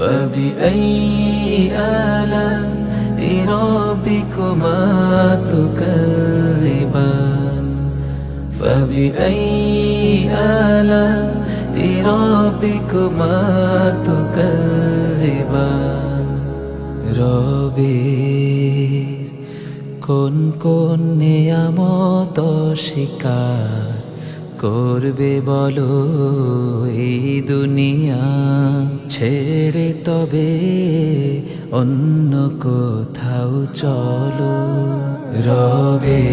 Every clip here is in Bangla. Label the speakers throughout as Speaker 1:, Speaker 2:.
Speaker 1: فبأي آلاء ربكما تكذبان فبأي آلاء ربكما تكذبان রবির কোন কোন নিয়ামত শিকার করবে বলো এই দুনিয়া ছেড়ে তবে অন্য কোথাও চলো। রবে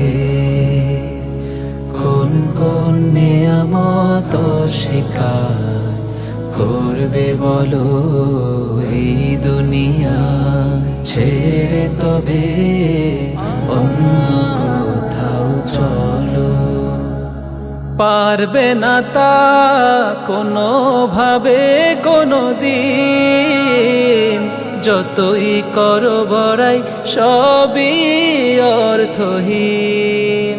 Speaker 1: কোন কোন নিয়ামত শিকার করবে বলো এই দুনিয়া ছেড়ে তবে অন্য পারবে না তা কোনো ভাবে কোনো দিন যতই করো বড়াই, সবই অর্থহীন।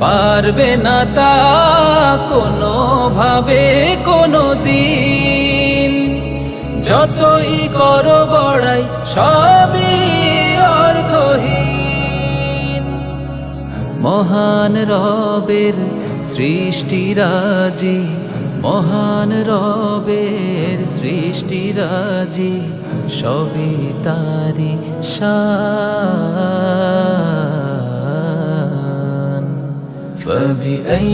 Speaker 1: পারবে না তা কোনো ভাবে কোনো দিন যতই করো বড়াই, সবই অর্থহীন। মহান রবের সৃষ্টিরাজি মহান রবের সৃষ্টিরাজি সবই তারি শান فبأي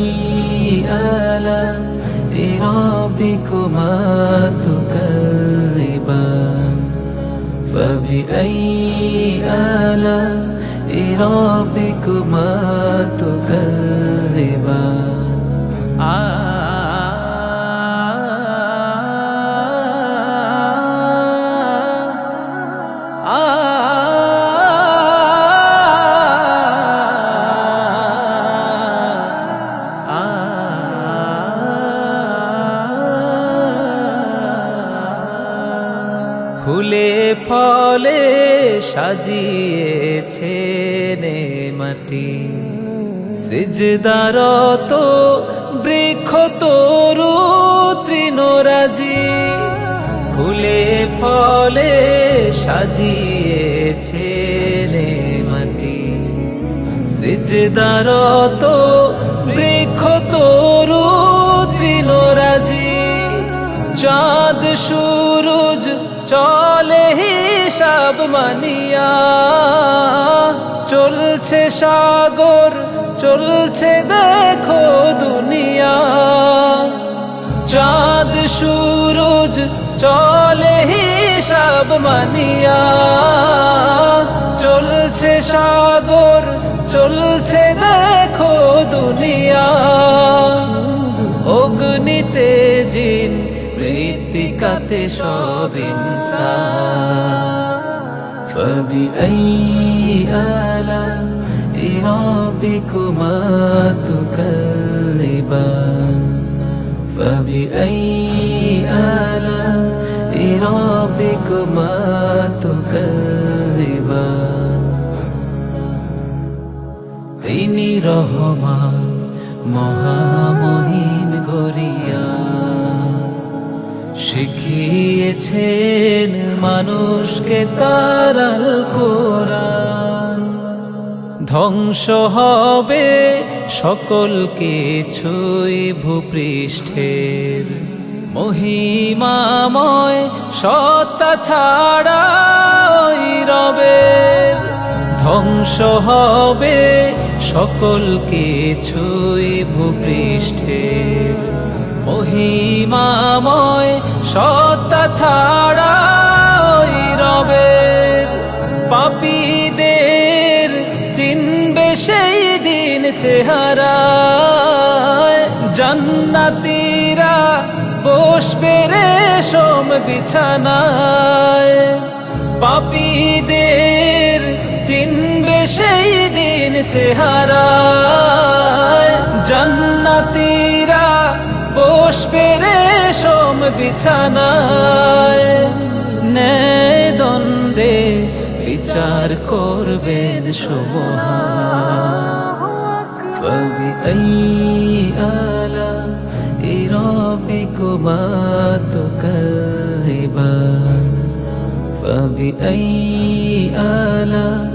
Speaker 1: آلاء ربكما تكذبان فبأي آلاء ربكما تكذبان ফুলে ফলে সাজিয়েছে নে মাটি। সিজদারত বৃক্ষ তরু তৃণরাজি, ফুলে ফলে সাজিয়েছে রে মাটি। সিজদারত বৃক্ষ তরু তৃণরাজি, চাঁদ সূরজ চলে হিসাব মানিয়া। চলছে সাগর, চলছে দেখো দুনিয়া। চাঁদ, সুরজ চলে হিসাব মানিয়া। চলছে সাগর, চলছে দেখো দুনিয়া। মৃত্তিকাতে সব ইনসান فبأي آلاء ربكما تكذبان فبأي آلاء ربكما تكذبان তিনি রহমান মহামহিম গরিয়া শিখিয়েছেন মানুষকে তারাল কোরআন। ধ্বংস হবে সকল কিছুই ভূপৃষ্ঠের। মহিমাময় সত্তা ছাড়া রবের ধ্বংস হবে, সকল কিছুই ভূপৃষ্ঠের মহিমাময় সত্তা ছাড়া রবের পাপীদের চিনবে সেই দিন চেহারা। জান্নাতীরা বসবে রে সোম বিছানায়। পাপীদের চিনবে সেই দিন চেহারা জান্নাতীরা বসবে রে সোম বিছানায় ন্যায় দণ্ডে বিচার করবেন সুমহান فبأي آلاء ربكما تكذبان فبأي آلاء